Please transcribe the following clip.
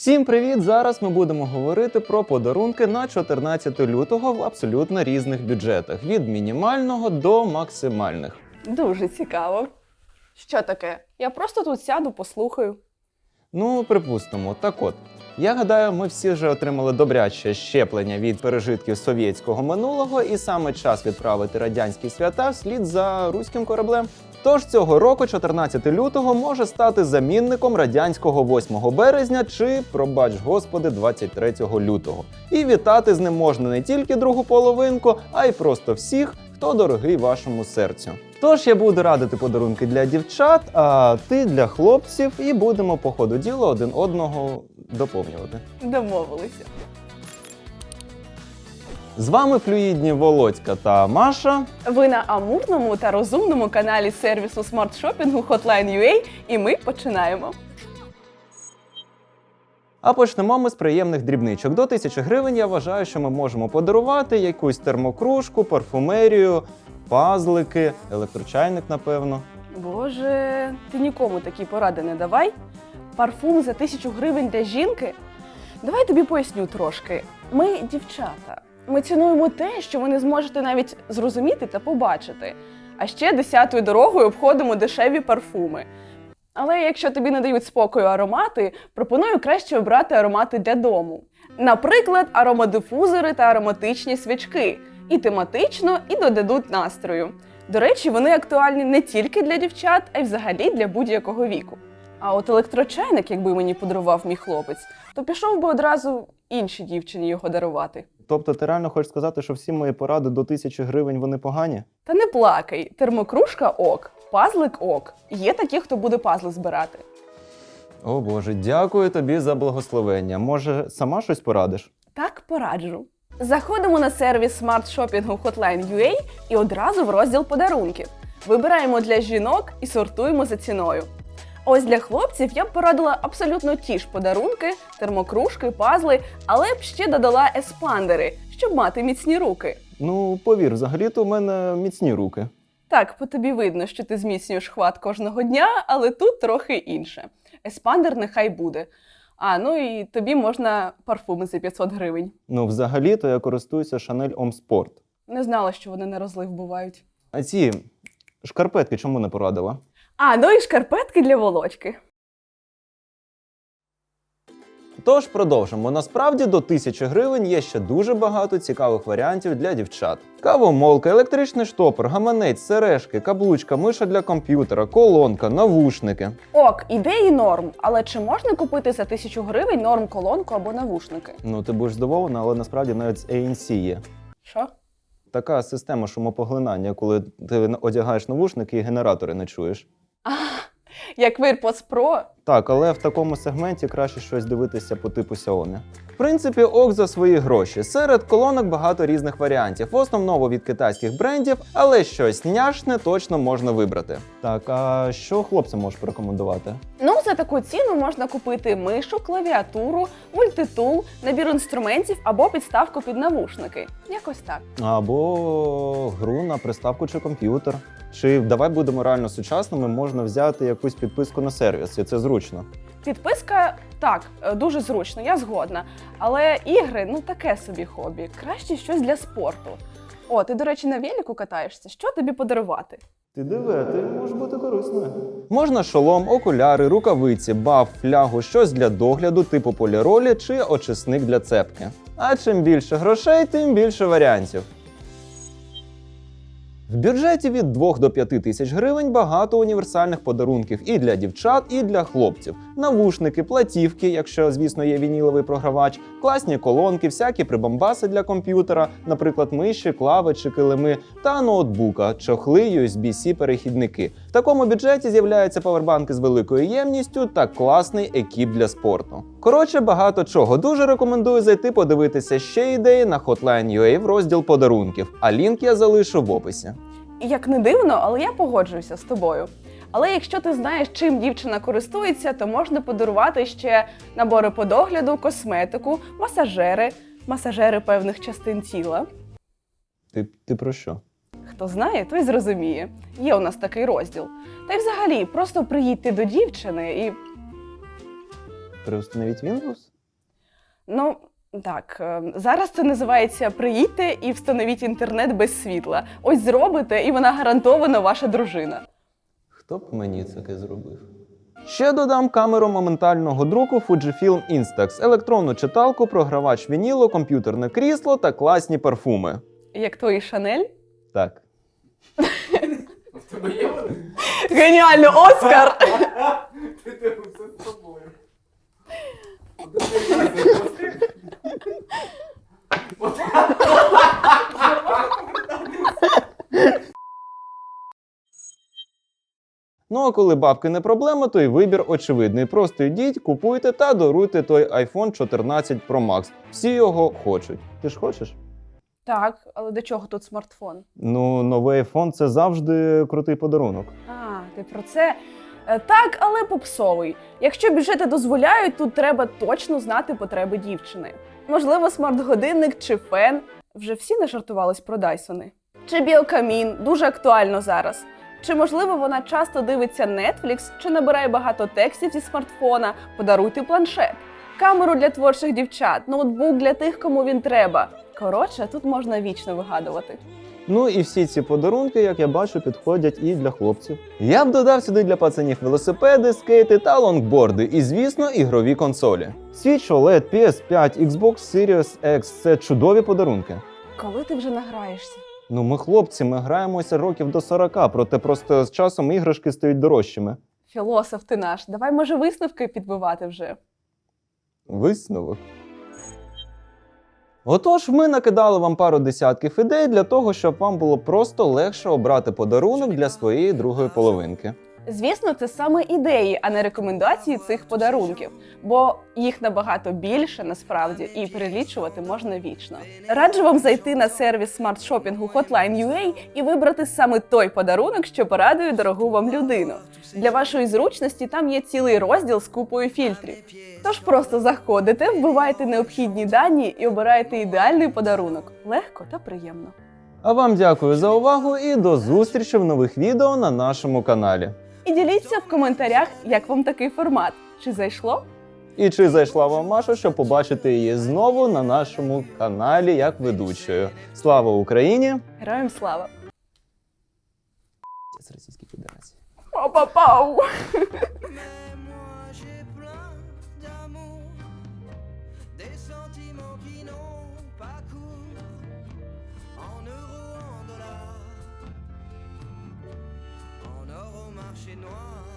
Всім привіт! Зараз ми будемо говорити про подарунки на 14 лютого в абсолютно різних бюджетах від мінімального до максимальних. Дуже цікаво. Що таке? Я просто тут сяду, послухаю. Ну, припустимо, так от. Я гадаю, ми всі вже отримали добряче щеплення від пережитків совєтського минулого, і саме час відправити радянські свята вслід за руським кораблем. Тож цього року, 14 лютого, може стати замінником радянського 8 березня чи, пробач господи, 23 лютого. І вітати з ним можна не тільки другу половинку, а й просто всіх, хто дорогий вашому серцю. Тож я буду радити подарунки для дівчат, а ти для хлопців, і будемо по ходу діла один одного доповнювати. Домовилися. З вами флюїдні Володька та Маша. Ви на амурному та розумному каналі сервісу смарт-шопінгу Hotline.ua і ми починаємо. А почнемо ми з приємних дрібничок. До 1000 гривень я вважаю, що ми можемо подарувати якусь термокружку, парфумерію, пазлики, електрочайник, напевно. Боже, ти нікому такі поради не давай. Парфум за тисячу гривень для жінки. Давай тобі поясню трошки. Ми дівчата. Ми цінуємо те, що ви не зможете навіть зрозуміти та побачити. А ще десятою дорогою обходимо дешеві парфуми. Але якщо тобі не дають спокою аромати, пропоную краще обрати аромати для дому. Наприклад, аромадифузори та ароматичні свічки. І тематично, і додадуть настрою. До речі, вони актуальні не тільки для дівчат, а й взагалі для будь-якого віку. А от електрочайник, якби мені подарував мій хлопець, то пішов би одразу іншій дівчині його дарувати. Тобто, ти реально хочеш сказати, що всі мої поради до 1000 гривень вони погані? Та не плакай, термокружка ок, пазлик ок. Є такі, хто буде пазли збирати. О Боже, дякую тобі за благословення. Може, сама щось порадиш? Так пораджу. Заходимо на сервіс смарт-шопінгу Hotline.ua і одразу в розділ подарунків. Вибираємо для жінок і сортуємо за ціною. Ось для хлопців я б порадила абсолютно ті ж подарунки, термокружки, пазли, але б ще додала еспандери, щоб мати міцні руки. Ну, повір, взагалі-то у мене міцні руки. Так, по тобі видно, що ти зміцнюєш хват кожного дня, але тут трохи інше. Еспандер нехай буде. А, ну і тобі можна парфуми за 500 гривень. Ну, взагалі-то я користуюся Chanel Homme Sport. Не знала, що вони на розлив бувають. А ці шкарпетки чому не порадила? А, ну і шкарпетки для волочки. Тож продовжимо. Насправді до 1000 гривень є ще дуже багато цікавих варіантів для дівчат. Кавомолка, електричний штопор, гаманець, сережки, каблучка, миша для комп'ютера, колонка, навушники. Ок, ідеї норм, але чи можна купити за тисячу гривень норм колонку або навушники? Ну ти будеш здивована, але насправді навіть з ANC є. Що? Така система шумопоглинання, коли ти одягаєш навушники і генератори не чуєш. Як AirPods Pro, Так, але в такому сегменті краще щось дивитися по типу Xiaomi. В принципі, ок за свої гроші. Серед колонок багато різних варіантів, в основному від китайських брендів, але щось няшне точно можна вибрати. Так, а що хлопцям можеш порекомендувати? Ну, за таку ціну можна купити мишу, клавіатуру, мультитул, набір інструментів або підставку під навушники. Якось так. Або гру на приставку чи комп'ютер. Чи давай будемо реально сучасними, можна взяти якусь підписку на сервіс, і це зручно. Підписка так, е, дуже зручно, я згодна. Але ігри ну таке собі хобі. Краще щось для спорту. О, ти, до речі, на велику катаєшся. Що тобі подарувати? Ти диви, ти можеш бути корисною. Можна шолом, окуляри, рукавиці, баф, флягу, щось для догляду, типу поліролі чи очисник для цепки. А чим більше грошей, тим більше варіантів. В бюджеті від 2 до 5 тисяч гривень багато універсальних подарунків і для дівчат, і для хлопців. Навушники, платівки, якщо, звісно, є вініловий програвач, класні колонки, всякі прибамбаси для комп'ютера, наприклад, миші, клави чи килими, та ноутбука, чохли, USB-C перехідники. В такому бюджеті з'являються павербанки з великою ємністю та класний екіп для спорту. Коротше, багато чого. Дуже рекомендую зайти подивитися ще ідеї на Hotline.ua в розділ подарунків, а лінк я залишу в описі. Як не дивно, але я погоджуюся з тобою. Але якщо ти знаєш, чим дівчина користується, то можна подарувати ще набори по догляду, косметику, масажери, масажери певних частин тіла. Ти, ти про що? Хто знає, той зрозуміє. Є у нас такий розділ. Та й взагалі, просто приїдьте до дівчини і Переустановіть Windows? Ну, так, е, зараз це називається приїдьте і встановіть інтернет без світла. Ось зробите, і вона гарантовано ваша дружина. Хто б мені таке зробив? Ще додам камеру моментального друку Fujifilm Instax, електронну читалку, програвач вінілу, комп'ютерне крісло та класні парфуми. Як твої Шанель? Так. В тебе є вони? Геніально, Оскар! Ти дивився з собою. Подивися, Ну а коли бабки не проблема, то й вибір очевидний. Просто йдіть, купуйте та даруйте той iPhone 14 Pro Max. Всі його хочуть. Ти ж хочеш? Так, але до чого тут смартфон? Ну, новий iPhone це завжди крутий подарунок. А, ти про це? Е, Так, але попсовий. Якщо бюджети дозволяють, тут треба точно знати потреби дівчини. Можливо, смарт-годинник чи фен. Вже всі не жартувались про Дайсони. Чи біокамін дуже актуально зараз. Чи можливо вона часто дивиться Netflix, чи набирає багато текстів зі смартфона, подаруйте планшет, камеру для творчих дівчат, ноутбук для тих, кому він треба. Коротше, тут можна вічно вигадувати. Ну і всі ці подарунки, як я бачу, підходять і для хлопців. Я б додав сюди для пацанів велосипеди, скейти та лонгборди, і, звісно, ігрові консолі. Switch OLED, PS5, Xbox Series X – це чудові подарунки. Коли ти вже награєшся? Ну, ми хлопці, ми граємося років до 40, проте просто з часом іграшки стають дорожчими. Філософ ти наш, давай може висновки підбивати вже. Висновок. Отож, ми накидали вам пару десятків ідей для того, щоб вам було просто легше обрати подарунок для своєї другої половинки. Звісно, це саме ідеї, а не рекомендації цих подарунків, бо їх набагато більше насправді і перелічувати можна вічно. Раджу вам зайти на сервіс смарт-шопінгу Hotline.ua і вибрати саме той подарунок, що порадує дорогу вам людину. Для вашої зручності там є цілий розділ з купою фільтрів. Тож просто заходите, вбивайте необхідні дані і обираєте ідеальний подарунок. Легко та приємно. А вам дякую за увагу і до зустрічі в нових відео на нашому каналі. І діліться в коментарях, як вам такий формат. Чи зайшло? І чи зайшла вам Маша, щоб побачити її знову на нашому каналі як ведучою. Слава Україні! Героям слава! З Російської Федерації. Пау-пау-пау! des sentiments qui n'ont pas cours, en euros, marché noir.